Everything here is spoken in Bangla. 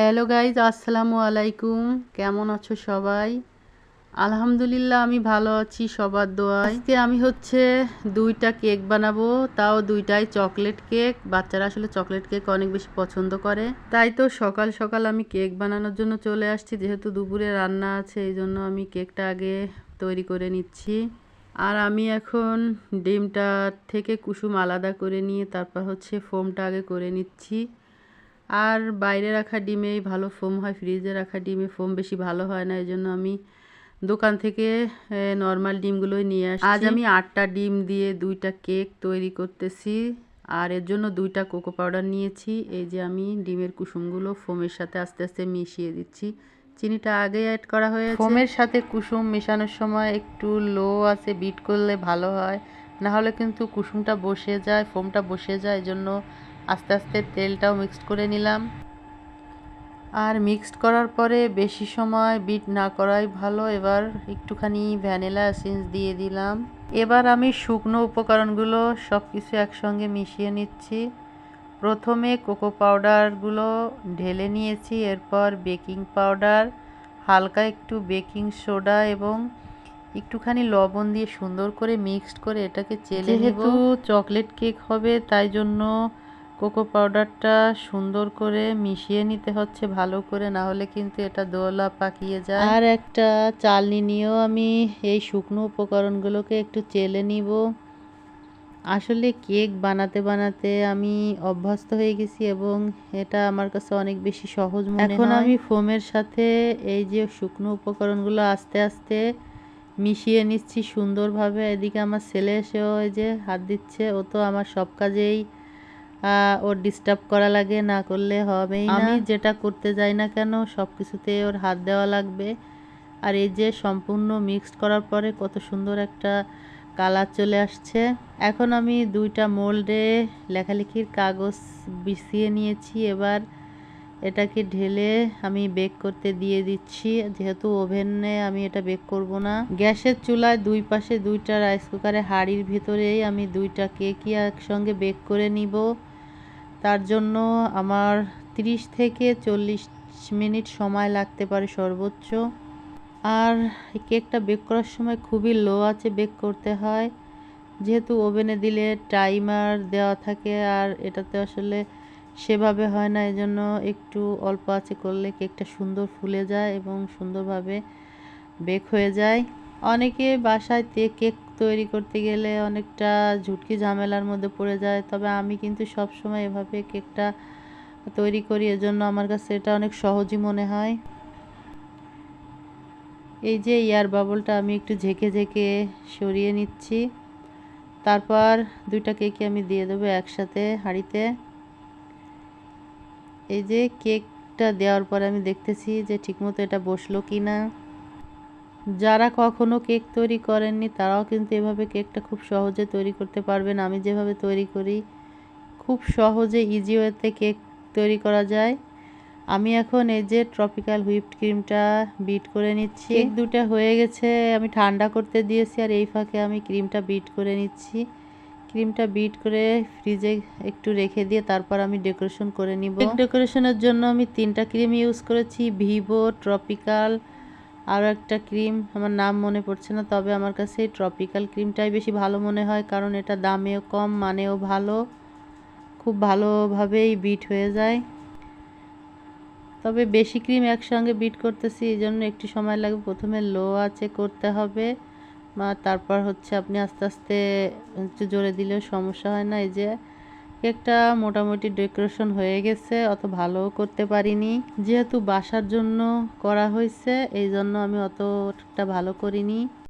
হ্যালো গাইজ, আসসালামু আলাইকুম। কেমন আছো সবাই? আলহামদুলিল্লাহ, আমি ভালো আছি সবার দোয়ায়। আজকে আমি হচ্ছে দুইটা কেক বানাবো, তাও দুইটাই চকলেট কেক। বাচ্চারা আসলে চকলেট কেক অনেক বেশি পছন্দ করে। তাই তো সকাল সকাল আমি কেক বানানোর জন্য চলে আসছি, যেহেতু দুপুরে রান্না আছে, এই জন্য আমি কেকটা আগে তৈরি করে নিচ্ছি। আর আমি এখন ডিমটা থেকে কুসুম আলাদা করে নিয়ে, তারপর হচ্ছে ফোমটা আগে করে নিচ্ছি। আর বাইরে রাখা ডিমেই ভালো ফোম হয়, ফ্রিজে রাখা ডিমে ফোম বেশি ভালো হয় না এই জন্য আমি দোকান থেকে নর্মাল ডিমগুলোই নিয়ে আসি আজ আমি আটটা ডিম দিয়ে দুইটা কেক তৈরি করতেছি, আর এর জন্য দুইটা কোকো পাউডার নিয়েছি। এই যে আমি ডিমের কুসুমগুলো ফোমের সাথে আস্তে আস্তে মিশিয়ে দিচ্ছি। চিনিটা আগে অ্যাড করা হয়েছে। ফোমের সাথে কুসুম মেশানোর সময় একটু লো আছে বিট করলে ভালো হয়। না হলে কিন্তু কুসুমটা বসে যায়, ফোমটা বসে যায় এই জন্য আস্তে আস্তে তেলটাও মিক্সড করে নিলাম। আর মিক্সড করার পরে বেশি সময় বিট না করাই ভালো। এবার একটুখানি ভ্যানিলা এসেন্স দিয়ে দিলাম। এবার আমি শুকনো উপকরণগুলো সব কিছু একসঙ্গে মিশিয়ে নিচ্ছি। প্রথমে কোকো পাউডারগুলো ঢেলে নিয়েছি, এরপর বেকিং পাউডার হালকা একটু বেকিং সোডা এবং একটুখানি লবণ দিয়ে সুন্দর করে মিক্সড করে এটাকে চেলে যেহেতু চকলেট কেক হবে, তাই জন্য কোকো পাউডারটা সুন্দর করে মিশিয়ে নিতে হচ্ছে ভালো করে না হলে কিন্তু এটা দোলা পাকিয়ে যায়। আর একটা চালনি নিয়েও আমি এই শুকনো উপকরণগুলোকে একটু চেলে নিব। আসলে কেক বানাতে বানাতে আমি অভ্যস্ত হয়ে গেছি এবং এটা আমার কাছে অনেক বেশি সহজ মনে এখন আমি ফোমের সাথে এই যে শুকনো উপকরণগুলো আস্তে আস্তে মিশিয়ে নিচ্ছি সুন্দরভাবে। এদিকে আমার ছেলে এসেও এই যে হাত দিচ্ছে ও তো আমার সব কাজেই ওর ডিস্টার্ব করা লাগে, না করলে হবেই আমি যেটা করতে যাই না কেন সব কিছুতে ওর হাত দেওয়া লাগবে। আর এই যে সম্পূর্ণ মিক্সড করার পরে কত সুন্দর একটা কালার চলে আসছে। এখন আমি দুইটা মোল্ডে লেখালেখির কাগজ বিছিয়ে নিয়েছি। এবার এটাকে ঢেলে আমি বেক করতে দিয়ে দিচ্ছি। যেহেতু ওভেনে আমি এটা বেক করব না। গ্যাসের চুলায় দুই পাশে দুইটা রাইস কুকারে হাঁড়ির ভিতরেই আমি দুইটা কেকই একসঙ্গে বেক করে নিব। তার জন্য আমার 30 থেকে চল্লিশ মিনিট সময় লাগতে পারে সর্বোচ্চ। আর কেকটা বেক করার সময় খুবই লো আছে বেক করতে হয়। যেহেতু ওভেনে দিলে টাইমার দেওয়া থাকে আর এটাতে আসলে সেভাবে হয় না, এজন্য একটু অল্প আছে করলে কেকটা সুন্দর ফুলে যায় এবং সুন্দরভাবে বেক হয়ে যায়। অনেকে বাসায় কেক তৈরি করতে গেলে অনেকটা ঝুটকি ঝামেলার মধ্যে পড়ে যায়। তবে আমি কিন্তু সব সময় এভাবে কেকটা তৈরি করি, এজন্য আমার কাছে এটা অনেক সহজই মনে হয়। এই যে ইয়ার বাবলটা আমি একটু ঝেঁকে ঝেঁকে সরিয়ে নিচ্ছি। তারপর দুইটা কেকই আমি দিয়ে দেবো একসাথে হাঁড়িতে। এই যে কেকটা দেওয়ার পর আমি দেখতেছি যে ঠিকমতো এটা বসল কি না যারা কখনো কেক তৈরি করেননি তারাও কিন্তু এভাবে কেকটা খুব সহজে তৈরি করতে পারবেন। আমি যেভাবে তৈরি করি খুব সহজে ইজি ওয়েতে কেক তৈরি করা যায়। আমি এখন এই যে ট্রপিক্যাল হুইপড ক্রিমটা বিট করে নিচ্ছি। কেক দুটা হয়ে গেছে আমি ঠান্ডা করতে দিয়েছি আর এই ফাঁকে আমি ক্রিমটা বিট করে নিচ্ছি। ক্রিমটা বিট করে ফ্রিজে একটু রেখে দিয়ে তারপর আমি ডেকোরেশন করে নিব। ডেকোরেশনের জন্য আমি তিনটা ক্রিম ইউজ করেছি ভিভো ট্রপিক্যাল আরও একটা ক্রিম, আমার নাম মনে পড়ছে না, তবে আমার কাছে এই ট্রপিক্যাল ক্রিমটাই বেশি ভালো মনে হয়, কারণ এটা দামেও কম, মানেও ভালো, খুব ভালোভাবেই বিট হয়ে যায়। তবে বেশি ক্রিম একসঙ্গে বিট করতেছি, এই জন্য একটু সময় লাগবে, প্রথমে লো আছে করতে হবে বা তারপর হচ্ছে আপনি আস্তে আস্তে জোরে দিলেও সমস্যা হয় না, এই যে কেকটা মোটামুটি ডেকোরেশন হয়ে গেছে, অত ভালো করতে পারিনি। যেহেতু বাসার জন্য করা হয়েছে, এই জন্য আমি অতটা ভালো করিনি।